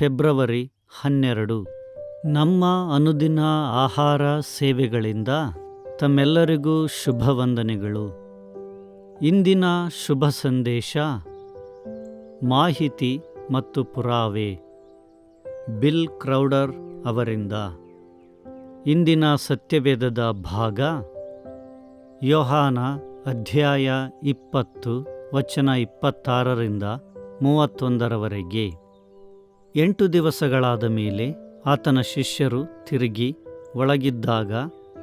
February ಹನ್ನೆರಡು. ನಮ್ಮ ಅನುದಿನ ಆಹಾರ ಸೇವೆಗಳಿಂದ ತಮ್ಮೆಲ್ಲರಿಗೂ ಶುಭ ವಂದನೆಗಳು. ಇಂದಿನ ಶುಭ ಸಂದೇಶ, ಮಾಹಿತಿ ಮತ್ತು ಪುರಾವೆ, ಬಿಲ್ ಕ್ರೌಡರ್ ಅವರಿಂದ. ಇಂದಿನ ಸತ್ಯವೇದದ ಭಾಗ, ಯೋಹಾನ ಅಧ್ಯಾಯ ಇಪ್ಪತ್ತು, ವಚನ ಇಪ್ಪತ್ತಾರರಿಂದ ಮೂವತ್ತೊಂದರವರೆಗೆ. ಎಂಟು ದಿವಸಗಳಾದ ಮೇಲೆ ಆತನ ಶಿಷ್ಯರು ತಿರುಗಿ ಒಳಗಿದ್ದಾಗ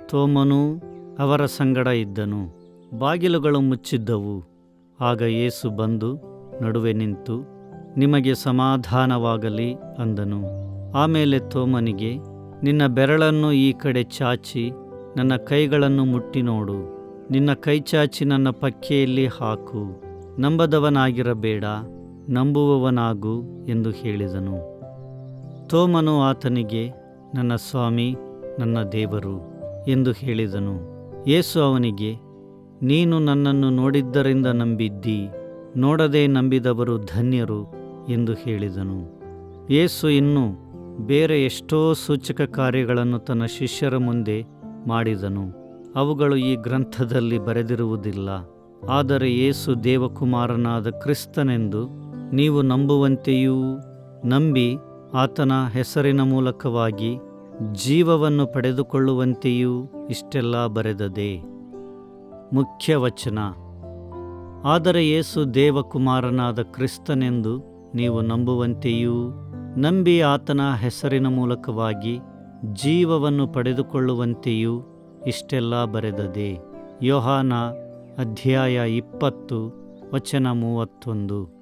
ತೋಮನೂ ಅವರ ಸಂಗಡ ಇದ್ದನು. ಬಾಗಿಲುಗಳು ಮುಚ್ಚಿದ್ದವು. ಆಗ ಯೇಸು ಬಂದು ನಡುವೆ ನಿಂತು, ನಿಮಗೆ ಸಮಾಧಾನವಾಗಲಿ ಅಂದನು. ಆಮೇಲೆ ತೋಮನಿಗೆ, ನಿನ್ನ ಬೆರಳನ್ನು ಈ ಕಡೆ ಚಾಚಿ, ನನ್ನ ಕೈಗಳನ್ನು ಮುಟ್ಟಿ ನೋಡು. ನಿನ್ನ ಕೈ ಚಾಚಿ ನನ್ನ ಪಕ್ಕೆಯಲ್ಲಿ ಹಾಕು. ನಂಬದವನಾಗಿರಬೇಡ. ನಂಬುವವನಾಗು ಎಂದು ಹೇಳಿದನು. ತೋಮನು ಆತನಿಗೆ, ನನ್ನ ಸ್ವಾಮಿ, ನನ್ನ ದೇವರು ಎಂದು ಹೇಳಿದನು. ಯೇಸು ಅವನಿಗೆ, ನೀನು ನನ್ನನ್ನು ನೋಡಿದ್ದರಿಂದ ನಂಬಿದ್ದಿ, ನೋಡದೆ ನಂಬಿದವರು ಧನ್ಯರು ಎಂದು ಹೇಳಿದನು. ಯೇಸು ಇನ್ನೂ ಬೇರೆ ಎಷ್ಟೋ ಸೂಚಕ ಕಾರ್ಯಗಳನ್ನು ತನ್ನ ಶಿಷ್ಯರ ಮುಂದೆ ಮಾಡಿದನು. ಅವುಗಳು ಈ ಗ್ರಂಥದಲ್ಲಿ ಬರೆದಿರುವುದಿಲ್ಲ. ಆದರೆ ಯೇಸು ದೇವಕುಮಾರನಾದ ಕ್ರಿಸ್ತನೆಂದು ನೀವು ನಂಬುವಂತೆಯೂ ನಂಬಿ ಆತನ ಹೆಸರಿನ ಮೂಲಕವಾಗಿ ಜೀವವನ್ನು ಪಡೆದುಕೊಳ್ಳುವಂತೆಯೂ ಇಷ್ಟೆಲ್ಲ ಬರೆದದೆ. ಮುಖ್ಯ ವಚನ. ಆದರೆ ಯೇಸು ದೇವಕುಮಾರನಾದ ಕ್ರಿಸ್ತನೆಂದು ನೀವು ನಂಬುವಂತೆಯೂ ನಂಬಿ ಆತನ ಹೆಸರಿನ ಮೂಲಕವಾಗಿ ಜೀವವನ್ನು ಪಡೆದುಕೊಳ್ಳುವಂತೆಯೂ ಇಷ್ಟೆಲ್ಲ ಬರೆದದೆ. ಯೋಹಾನ ಅಧ್ಯಾಯ ಇಪ್ಪತ್ತು, ವಚನ ಮೂವತ್ತೊಂದು.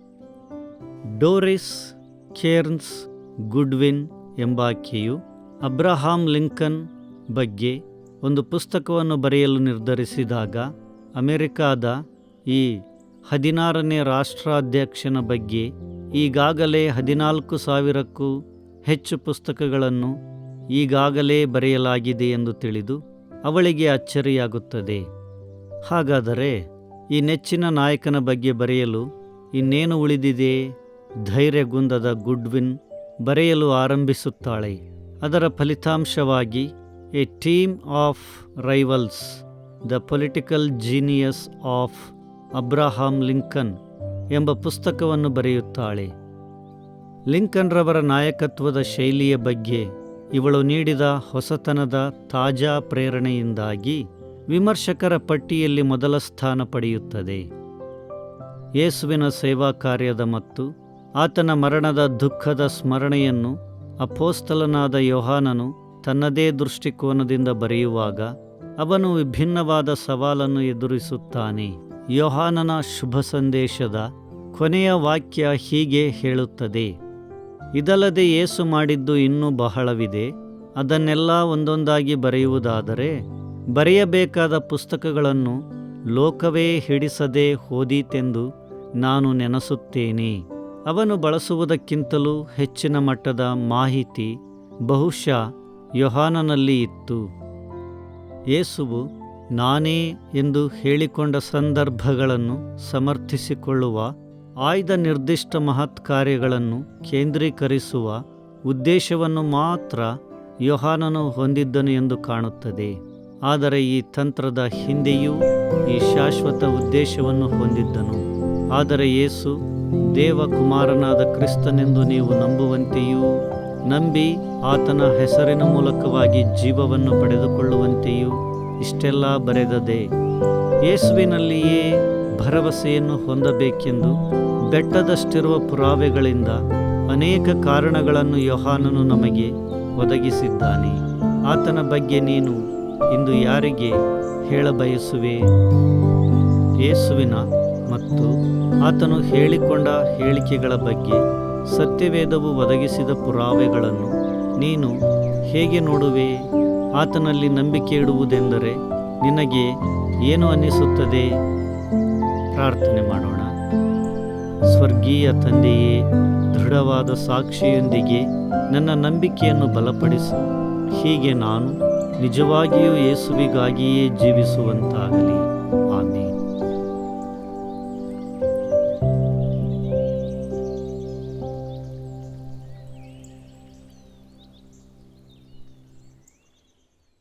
ಡೋರಿಸ್ ಕೇರ್ನ್ಸ್ ಗುಡ್ವಿನ್ ಎಂಬಾಕೆಯು ಅಬ್ರಹಾಂ ಲಿಂಕನ್ ಬಗ್ಗೆ ಒಂದು ಪುಸ್ತಕವನ್ನು ಬರೆಯಲು ನಿರ್ಧರಿಸಿದಾಗ ಅಮೆರಿಕಾದ ಈ ಹದಿನಾರನೇ ರಾಷ್ಟ್ರಾಧ್ಯಕ್ಷನ ಬಗ್ಗೆ ಈಗಾಗಲೇ ಹದಿನಾಲ್ಕು ಸಾವಿರಕ್ಕೂ ಹೆಚ್ಚು ಪುಸ್ತಕಗಳನ್ನು ಈಗಾಗಲೇ ಬರೆಯಲಾಗಿದೆ ಎಂದು ತಿಳಿದು ಅವಳಿಗೆ ಅಚ್ಚರಿಯಾಗುತ್ತದೆ. ಹಾಗಾದರೆ ಈ ನೆಚ್ಚಿನ ನಾಯಕನ ಬಗ್ಗೆ ಬರೆಯಲು ಇನ್ನೇನು ಉಳಿದಿದೆ? ಧೈರ್ಯಗುಂದದ ಗುಡ್ವಿನ್ ಬರೆಯಲು ಆರಂಭಿಸುತ್ತಾಳೆ. ಅದರ ಫಲಿತಾಂಶವಾಗಿ, a team of rivals, the political genius of Abraham Lincoln ಎಂಬ ಪುಸ್ತಕವನ್ನು ಬರೆಯುತ್ತಾಳೆ. ಲಿಂಕನ್ರವರ ನಾಯಕತ್ವದ ಶೈಲಿಯ ಬಗ್ಗೆ ಇವಳು ನೀಡಿದ ಹೊಸತನದ ತಾಜಾ ಪ್ರೇರಣೆಯಿಂದಾಗಿ ವಿಮರ್ಶಕರ ಪಟ್ಟಿಯಲ್ಲಿ ಮೊದಲ ಸ್ಥಾನ ಪಡೆಯುತ್ತದೆ. ಯೇಸುವಿನ ಸೇವಾ ಕಾರ್ಯದ ಮತ್ತು ಆತನ ಮರಣದ ದುಃಖದ ಸ್ಮರಣೆಯನ್ನು ಅಪೋಸ್ತಲನಾದ ಯೋಹಾನನು ತನ್ನದೇ ದೃಷ್ಟಿಕೋನದಿಂದ ಬರೆಯುವಾಗ ಅವನು ವಿಭಿನ್ನವಾದ ಸವಾಲನ್ನು ಎದುರಿಸುತ್ತಾನೆ. ಯೋಹಾನನ ಶುಭ ಸಂದೇಶದ ಕೊನೆಯ ವಾಕ್ಯ ಹೀಗೆ ಹೇಳುತ್ತದೆ. ಇದಲ್ಲದೆ ಏಸು ಮಾಡಿದ್ದು ಇನ್ನೂ ಬಹಳವಿದೆ. ಅದನ್ನೆಲ್ಲ ಒಂದೊಂದಾಗಿ ಬರೆಯುವುದಾದರೆ ಬರೆಯಬೇಕಾದ ಪುಸ್ತಕಗಳನ್ನು ಲೋಕವೇ ಹಿಡಿಸದೆ ಹೋದೀತೆಂದು ನಾನು ನೆನಸುತ್ತೇನೆ. ಅವನು ಬಳಸುವುದಕ್ಕಿಂತಲೂ ಹೆಚ್ಚಿನ ಮಟ್ಟದ ಮಾಹಿತಿ ಬಹುಶಃ ಯೋಹಾನನಲ್ಲಿ ಇತ್ತು. ಯೇಸುವು, ನಾನೇ ಎಂದು ಹೇಳಿಕೊಂಡ ಸಂದರ್ಭಗಳನ್ನು ಸಮರ್ಥಿಸಿಕೊಳ್ಳುವ ಆಯ್ದ ನಿರ್ದಿಷ್ಟ ಮಹತ್ ಕಾರ್ಯಗಳನ್ನು ಕೇಂದ್ರೀಕರಿಸುವ ಉದ್ದೇಶವನ್ನು ಮಾತ್ರ ಯೋಹಾನನು ಹೊಂದಿದ್ದನು ಎಂದು ಕಾಣುತ್ತದೆ. ಆದರೆ ಈ ತಂತ್ರದ ಹಿಂದೆಯೂ ಈ ಶಾಶ್ವತ ಉದ್ದೇಶವನ್ನು ಹೊಂದಿದ್ದನು. ಆದರೆ ಯೇಸು ದೇವಕುಮಾರನಾದ ಕ್ರಿಸ್ತನೆಂದು ನೀವು ನಂಬುವಂತೆಯೂ ನಂಬಿ ಆತನ ಹೆಸರಿನ ಮೂಲಕವಾಗಿ ಜೀವವನ್ನು ಪಡೆದುಕೊಳ್ಳುವಂತೆಯೂ ಇಷ್ಟೆಲ್ಲ ಬರೆದದೆ, ಯೇಸುವಿನಲ್ಲಿಯೇ ಭರವಸೆಯನ್ನು ಹೊಂದಬೇಕೆಂದು ಬೆಟ್ಟದಷ್ಟಿರುವ ಪುರಾವೆಗಳಿಂದ ಅನೇಕ ಕಾರಣಗಳನ್ನು ಯೋಹಾನನು ನಮಗೆ ಒದಗಿಸಿದ್ದಾನೆ. ಆತನ ಬಗ್ಗೆ ನೀನು ಇಂದು ಯಾರಿಗೆ ಹೇಳಬಯಸುವೆ? ಯೇಸುವಿನ ಮತ್ತು ಆತನು ಹೇಳಿಕೊಂಡ ಹೇಳಿಕೆಗಳ ಬಗ್ಗೆ ಸತ್ಯವೇದವು ಒದಗಿಸಿದ ಪುರಾವೆಗಳನ್ನು ನೀನು ಹೇಗೆ ನೋಡುವೆ? ಆತನಲ್ಲಿ ನಂಬಿಕೆ ಇಡುವುದೆಂದರೆ ನಿನಗೆ ಏನು ಅನ್ನಿಸುತ್ತದೆ? ಪ್ರಾರ್ಥನೆ ಮಾಡೋಣ. ಸ್ವರ್ಗೀಯ ತಂದೆಯೇ, ದೃಢವಾದ ಸಾಕ್ಷಿಯೊಂದಿಗೆ ನನ್ನ ನಂಬಿಕೆಯನ್ನು ಬಲಪಡಿಸು. ಹೀಗೆ ನಾನು ನಿಜವಾಗಿಯೂ ಯೇಸುವಿಗಾಗಿಯೇ ಜೀವಿಸುವಂತಾಗಲಿ.